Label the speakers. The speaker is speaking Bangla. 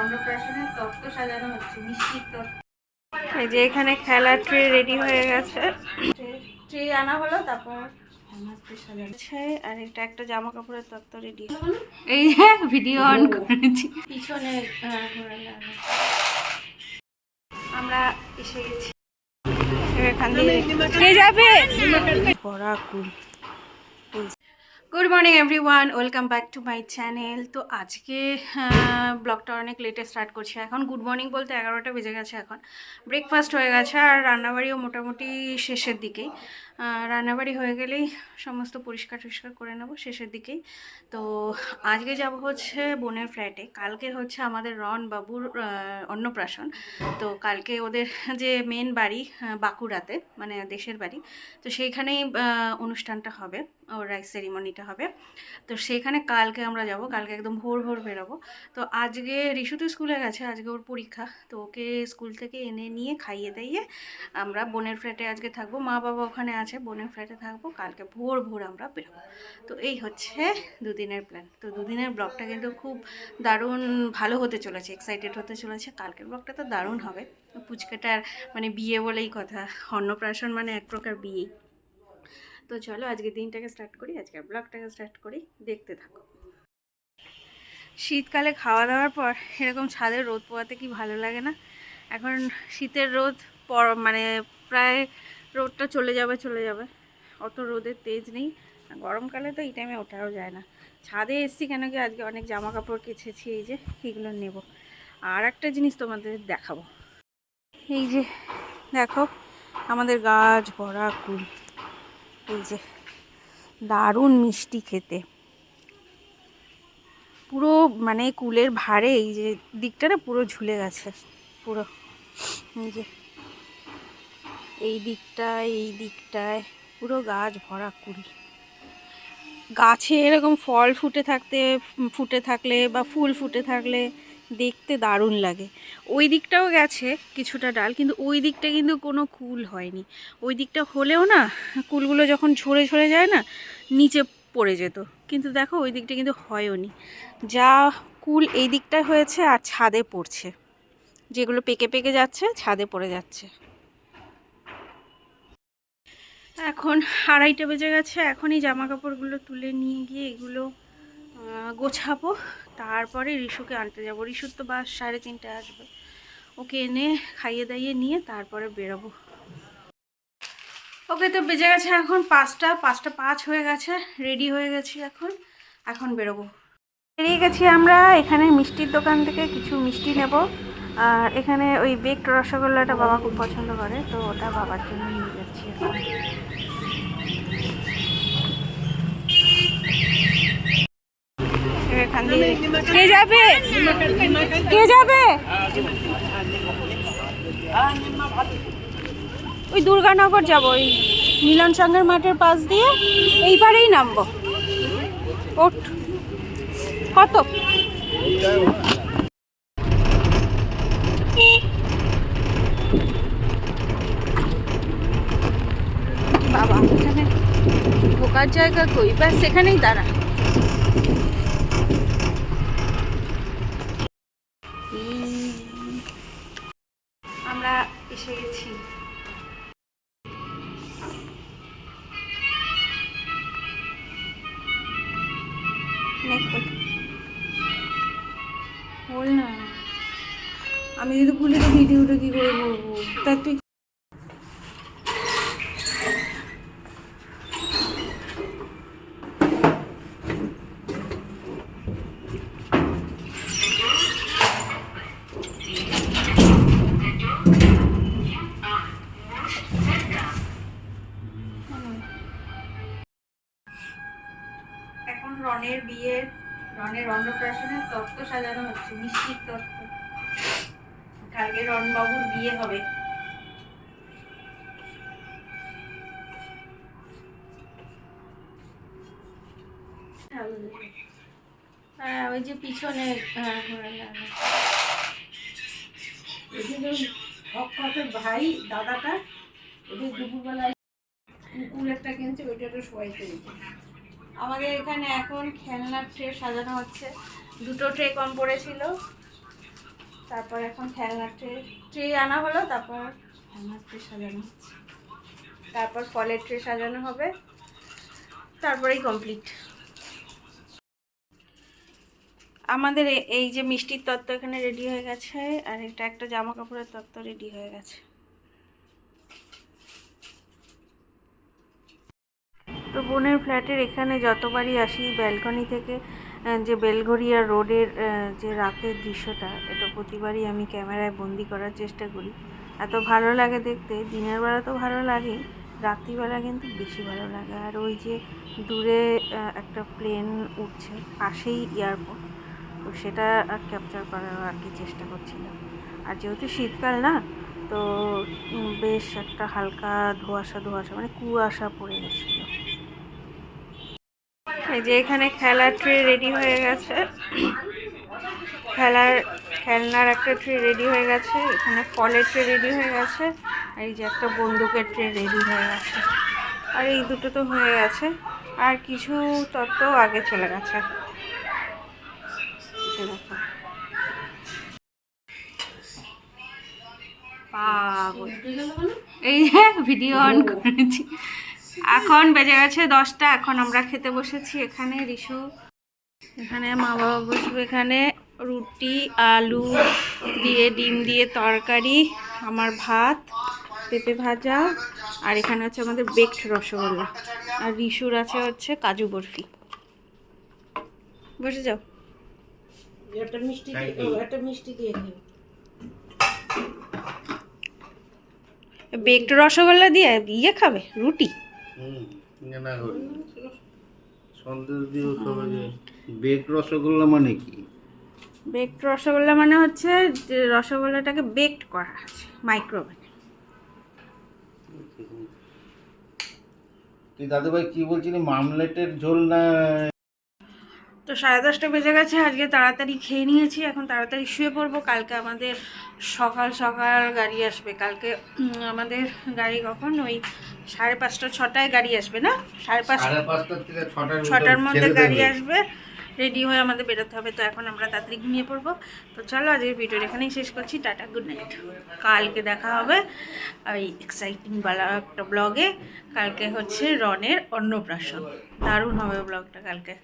Speaker 1: অন্নপ্রাশনের তত্ত্ব সাজানো হচ্ছে মিষ্টির তত্ত্ব
Speaker 2: এই যে এখানে খেলার ট্রে রেডি হয়ে গেছে।
Speaker 1: ট্রে আনা হলো তারপর সাজানো।
Speaker 2: আর এটা একটা জামা কাপড়ের তত্ত্ব রেডি
Speaker 1: এই ভিডিও অন করেছি। পিছনে।
Speaker 2: আমরা এসে গেছি। এখান দিয়ে কে যাবে? বড়া কুল। Good morning everyone welcome back to my channel তো আজকে ব্লগটা অনেক লেটে স্টার্ট করছি। এখন গুড মর্নিং বলতে এগারোটা বেজে গেছে এখন। ব্রেকফাস্ট হয়ে গেছে আর রান্নাবাড়িও মোটামুটি শেষের দিকেই। রান্নাবাড়ি হয়ে গেলেই সমস্ত পরিষ্কার টরিষ্কার করে নেব শেষের দিকেই। তো আজকে যাব হচ্ছে বোনের ফ্ল্যাটে কালকে হচ্ছে আমাদের রন বাবুর অন্নপ্রাশন। তো কালকে ওদের যে মেন বাড়ি বাঁকুড়াতে মানে দেশের বাড়ি। তো সেইখানেই অনুষ্ঠানটা হবে। ওর রাইস সেরিমনিটা হবে। তো সেখানে কালকে আমরা যাব, কালকে একদম ভোর ভোর বেরোবো। তো আজকে রিশু তো স্কুলে গেছে, আজকে ওর পরীক্ষা। তো ওকে স্কুল থেকে এনে নিয়ে খাইয়ে দাইয়ে আমরা বোনের ফ্ল্যাটে আজকে থাকব। মা বাবা ওখানে আছে, বোনের ফ্ল্যাটে থাকব। কালকে ভোর ভোর আমরা বেরোবো। তো এই হচ্ছে দুদিনের প্ল্যান তো দুদিনের ব্লগটা কিন্তু খুব দারুণ ভালো হতে চলেছে এক্সাইটেড হতে চলেছে। কালকের ব্লগটা তো দারুণ হবে। পুচকেটার মানে বিয়ে বলেই কথা। অন্নপ্রাশন মানে এক প্রকার বিয়েই। তো চলো আজকে দিনটাকে স্টার্ট করি, আজকে ব্লগটাকে স্টার্ট করি, দেখতে থাকো। শীতকালে খাওয়া দাওয়ার পর এরকম ছাদে রোদ পোয়াতে কি ভালো লাগে না? এখন শীতের রোদ পর মানে প্রায় রোদটা চলে যাবে চলে যাবে। অত রোদের তেজ নেই। গরমকালে তো এই টাইমে ওঠাও যায় না। ছাদে এসছি কেন কি আজকে অনেক জামা কাপড় কেচেছি, এই যে এগুলো নেব। আর একটা জিনিস তোমাদের দেখাবো। এই যে দেখো, আমাদের গাছ ভরা কুল। এই যে, দারুণ মিষ্টি খেতে। পুরো মানে কুলের ভারে এই যে, দিকটা না পুরো ঝুলে গেছে, পুরো। এই যে, এই দিকটায় এই দিকটায়, পুরো গাছ ভরা কুল। গাছে এরকম ফল ফুটে থাকতে, ফুটে থাকলে বা ফুল ফুটে থাকলে দেখতে দারুণ লাগে। ওই দিকটাও গেছে কিছুটা ডাল, কিন্তু ওই দিকটা কিন্তু কোনো কুল হয়নি। ওই দিকটা হলেও না, কুলগুলো যখন ঝরে ঝরে যায় না, নিচে পড়ে যেত। কিন্তু দেখো, ওই দিকটা কিন্তু হয়ওনি যা কুল এই দিকটায় হয়েছে আর ছাদে পড়ছে। যেগুলো পেকে পেকে যাচ্ছে, ছাদে পড়ে যাচ্ছে। এখন আড়াইটে বেজে গেছে, এখনই জামা কাপড়গুলো তুলে নিয়ে গিয়ে এগুলো গোছাবো। তারপরে রিশুকে আনতে যাব। রিশুর তো বাস সাড়ে তিনটায় আসবে। ওকে এনে খাইয়ে দাইয়ে নিয়ে তারপরে বেরোবো। ওকে তো বেজে গেছে এখন পাঁচটা। পাঁচটা পাঁচ হয়ে গেছে। রেডি হয়ে গেছি এখন। এখন বেরোবো। বেরিয়ে গেছি আমরা। এখানে মিষ্টির দোকান থেকে কিছু মিষ্টি নেব। আর এখানে ওই বেকড রসগোল্লাটা বাবা খুব পছন্দ করে। তো ওটা বাবার জন্য নিয়ে যাচ্ছি এখন এখান দিয়ে কে যাবে? কে যাবে? ওই দুর্গানগর যাব, ওই মিলন সংঘের মাঠের পাশ দিয়ে এইবারেই নামবো। ওঠ। কত? বাবা, এখানে ঢোকার জায়গা কই? ব্যাস সেখানেই দাঁড়া। বল না। আমি যদি ভুলে তো ভিডিওটা কী করে করব? তা তুই রনের বিয়ের রনের অন্নপ্রাশনের তত্ত্ব সাজানো হচ্ছে মিষ্টির তত্ত্ব। কালকে রনবাবুর বিয়ে হবে। হ্যাঁ ওই যে পিছনে হ্যাঁ আলো।
Speaker 1: ভক্তের ভাই, দাদাটা, ওদের দুপুরবেলায় কুকুর একটা কিনছে, ওইটা একটু শোয়াইতে দিচ্ছে
Speaker 2: আমাদের এখানে এখন খেলনার ট্রে সাজানো হচ্ছে। দুটো ট্রে কম পড়েছিল। তারপর এখন খেলনার ট্রে ট্রে আনা হলো, তারপর খেলনার ট্রে সাজানো হচ্ছে। তারপর ফলের ট্রে সাজানো হবে। তারপরেই কমপ্লিট আমাদের এই যে মিষ্টির তত্ত্ব এখানে রেডি হয়ে গেছে, আর এটা একটা জামা কাপড়ের তত্ত্ব রেডি হয়ে গেছে। তো বোনের ফ্ল্যাটের এখানে যতবারই আসি ব্যালকনি থেকে যে বেলঘরিয়া রোডের যে রাতের দৃশ্যটা, এটা প্রতিবারই আমি ক্যামেরায় বন্দি করার চেষ্টা করি। এত ভালো লাগে দেখতে, দিনের বেলা তো ভালো লাগেই রাত্রিবেলা কিন্তু বেশি ভালো লাগে। আর ওই যে দূরে একটা প্লেন উঠছে, পাশেই এয়ারপোর্ট, তো সেটা ক্যাপচার করার আর কি চেষ্টা করছিলাম। আর যেহেতু শীতকাল না, তো বেশ একটা হালকা ধোঁয়াশা ধোঁয়াশা মানে কুয়াশা পড়ে গেছিল। এই যে এখানে খেলার ট্রে রেডি হয়ে গেছে। খেলার খেলনার একটা ট্রে রেডি হয়ে গেছে, এখানে ফলের ট্রে রেডি হয়ে গেছে, আর এই যে একটা বন্দুকের ট্রে রেডি হয়ে গেছে। আর এই দুটো তো হয়ে গেছে, আর কিছু তত্ত্ব আগে চলে গেছে। এই যে ভিডিও অন করেছি। এখন বেজে গেছে দশটা এখন আমরা খেতে বসেছি এখানে রিসু এখানে মা বাবা বসবে এখানে রুটি আলু দিয়ে ডিম দিয়ে তরকারি আমার ভাত পেঁপে ভাজা আর এখানে হচ্ছে আমাদের বেকড রসগোল্লা। আর রিসুর আছে হচ্ছে কাজু বরফি। বসে যাও।
Speaker 1: একটা মিষ্টি একটা মিষ্টি দিয়ে
Speaker 2: বেকড রসগোল্লা দিয়ে ইয়ে খাবে? রুটি?
Speaker 3: সন্দেশ বেক রসগোল্লা মানে কি?
Speaker 2: বেকড রসগোল্লা মানে হচ্ছে যে রসগোল্লাটাকে বেকড করা আছে মাইক্রোওভেনে
Speaker 3: তুই দাদুভাই কি বলছিলি মামলেটের ঝোল না?
Speaker 2: তো সাড়ে দশটা বেজে গেছে আজকে তাড়াতাড়ি খেয়ে নিয়েছি এখন তাড়াতাড়ি শুয়ে পড়ব। কালকে আমাদের সকাল সকাল গাড়ি আসবে। কালকে আমাদের গাড়ি কখন? ওই সাড়ে পাঁচটা ছটায় গাড়ি আসবে না? সাড়ে পাঁচটা
Speaker 3: ছটার
Speaker 2: মধ্যে গাড়ি আসবে রেডি হয়ে আমাদের বেরোতে হবে। তো এখন আমরা তাড়াতাড়ি ঘুমিয়ে পড়ব। তো চলো আজকের ভিডিওটা এখানেই শেষ করছি। টাটা গুড নাইট কালকে দেখা হবে ওই এক্সাইটিং বালা একটা ব্লগে কালকে হচ্ছে রনের অন্নপ্রাশন। দারুণ হবে ব্লগটা কালকে।